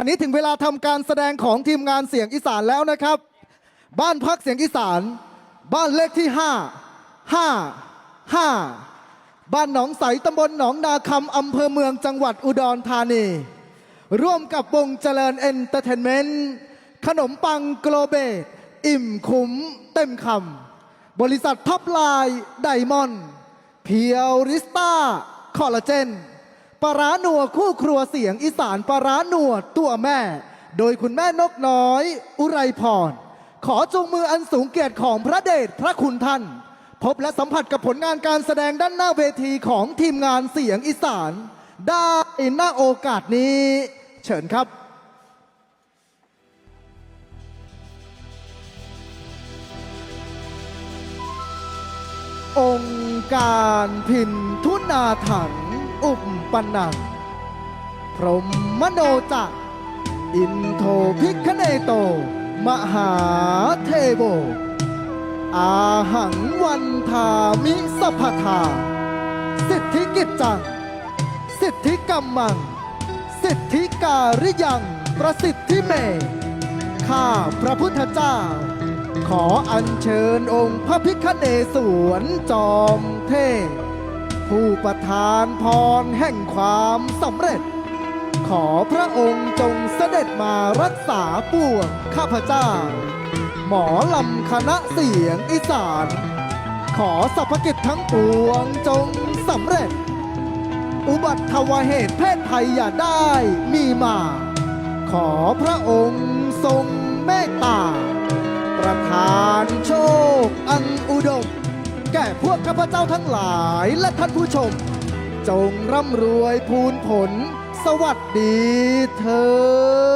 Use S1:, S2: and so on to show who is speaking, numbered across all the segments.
S1: อันนี้ถึงเวลาทำการแสดงของทีมงานเสียงอีสานแล้วนะครับ บ้านพักเสียงอีสาน บ้านเลขที่ 5 5 5 บ้านหนองใสตำบลหนองนาคำอำเภอเมืองจังหวัดอุดรธานี ร่วมกับวงเจริญเอนเตอร์เทนเมนต์ขนมปังโกลเบต อิ่มคุ้มเต็มคำบริษัทท็อปไลน์ไดมอนด์เพียวริสตาคอลลาเจน ปลาร้าหนัวคู่ครัวเสียงอีสานปลาร้าหนัวตัวแม่ โดยคุณแม่นกน้อย อุไรพร ขอจงมืออันสูงเกียรติของพระเดชพระคุณท่าน พบและสัมผัสกับผลงานการแสดงด้านหน้าเวทีของทีมงานเสียงอีสาน ได้หน้าโอกาสนี้ เชิญครับองค์การพินทุนาถัง อุปปนัง พรหมมโนจักรอินโทพิคเนโต มหาเทโบอาหังวันทามิสพทา สิทธิกิจจัง สิทธิกรรมัง สิทธิการิยัง ประสิทธิเม ข้าพระพุทธเจ้า ขออัญเชิญองค์พระพิคเนศวรจอมเทพ ผู้ประทานพรแห่งความสำเร็จ ขอพระองค์จงเสด็จมารักษาปวงข้าพเจ้า หมอลำคณะเสียงอีสาน ขอสัพพกิจทั้งปวงจงสำเร็จ อุบัติทวเหตุเพศภัยอย่าได้มีมา ขอพระองค์ทรงเมตตา ประทานโชคอันอุดม แก่พวกข้าพเจ้าทั้งหลายและท่านผู้ชม จงร่ำรวยพูนผล สวัสดีเถิน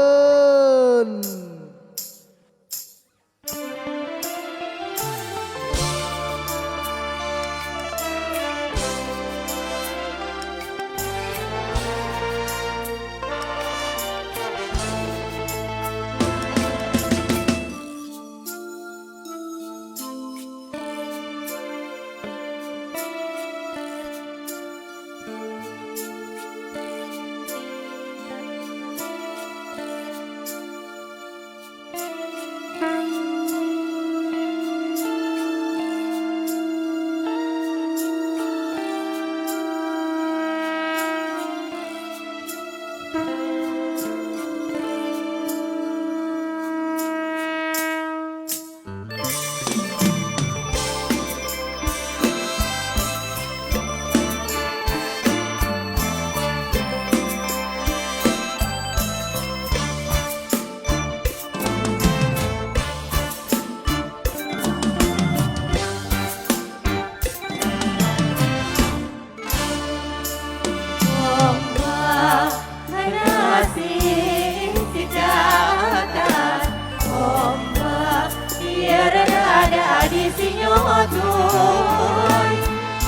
S2: ทวย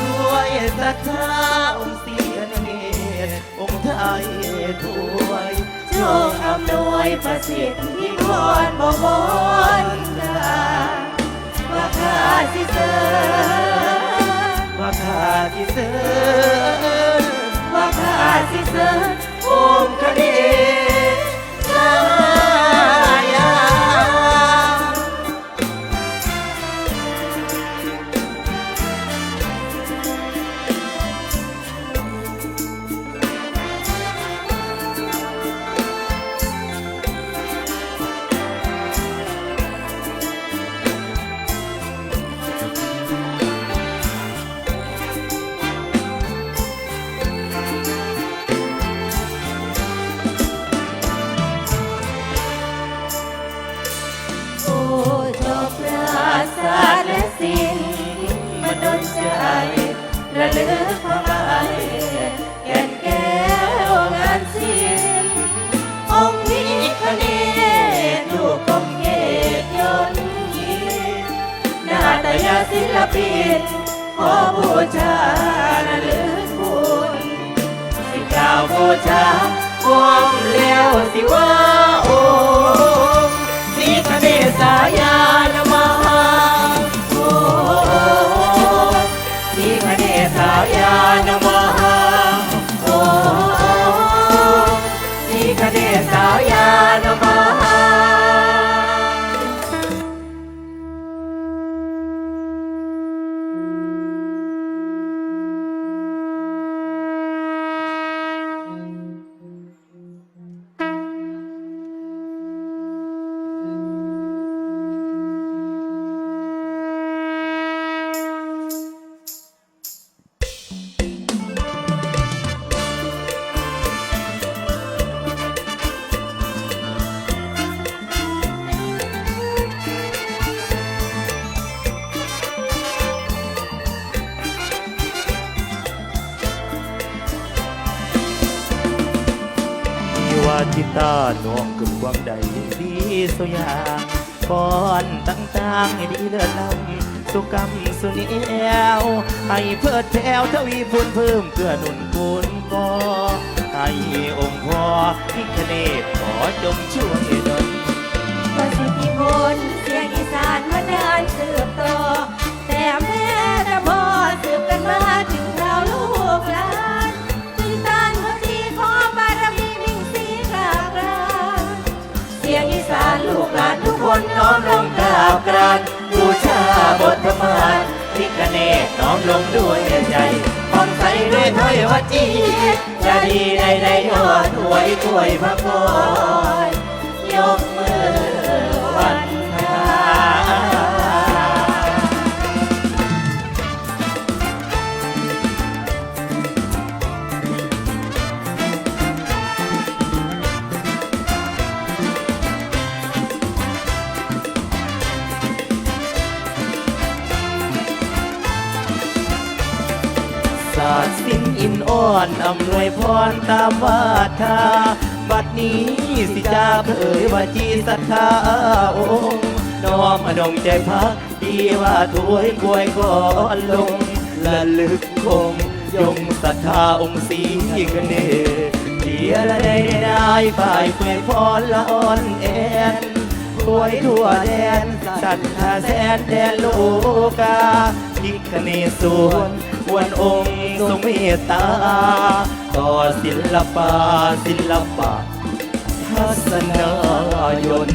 S2: ด้วยศรัทธาองค์เสียนเนตองค์ไทยถวยจงอำนวยประสิทธิพรบวรดาว่าข้าสิเสริ
S3: ว่าข้าที่เสน
S2: ว่าข้าสิเสริ ดนใจระลึกพระบายแก่นแก้วงานศิลป์องค์นี้คเนศลูกกรมเกตยนต์ยินนาตยศิลปินขอบูชาระลึกคุณสิกล่าวบูชาความแล้วสิว่า ว่า
S3: ที่ตาร์น้องกึ่งวังใดดีสุยางก่อนต่างๆให้ดีเลิศลำสุกรรมสุนียวให้เพิดแถวทวีพูนเพิ่มเพื่อหนุนคุณก่อให้องค์พ่อพิคเนตขอจงช่วยดล
S2: ประสิทธิพล ลงด้วยใจผ่องใสด้วยถ้อยวจีจะดีใดๆยอดถวยถวยพระพรยกมือวันา
S3: สตร์สิ้นอินอ่อนอำนวยพรตามวาทาบัดนี้สิจาเผยวาจีศรัทธาองค์น้อมอดงใจพักดีว่าถวยกวยก่อนลงละลึกคงยงศรัทธาองค์สีกันเนเดียละได้ได้ฝ่ายเพื่อพรละอ่อนแอนถวยทั่วแดนศรัทธาแสนแดนโลกาพิคเนศวร ควรองค์ทรงเมตตา ต่อศิลปะศิลปะทัศนายน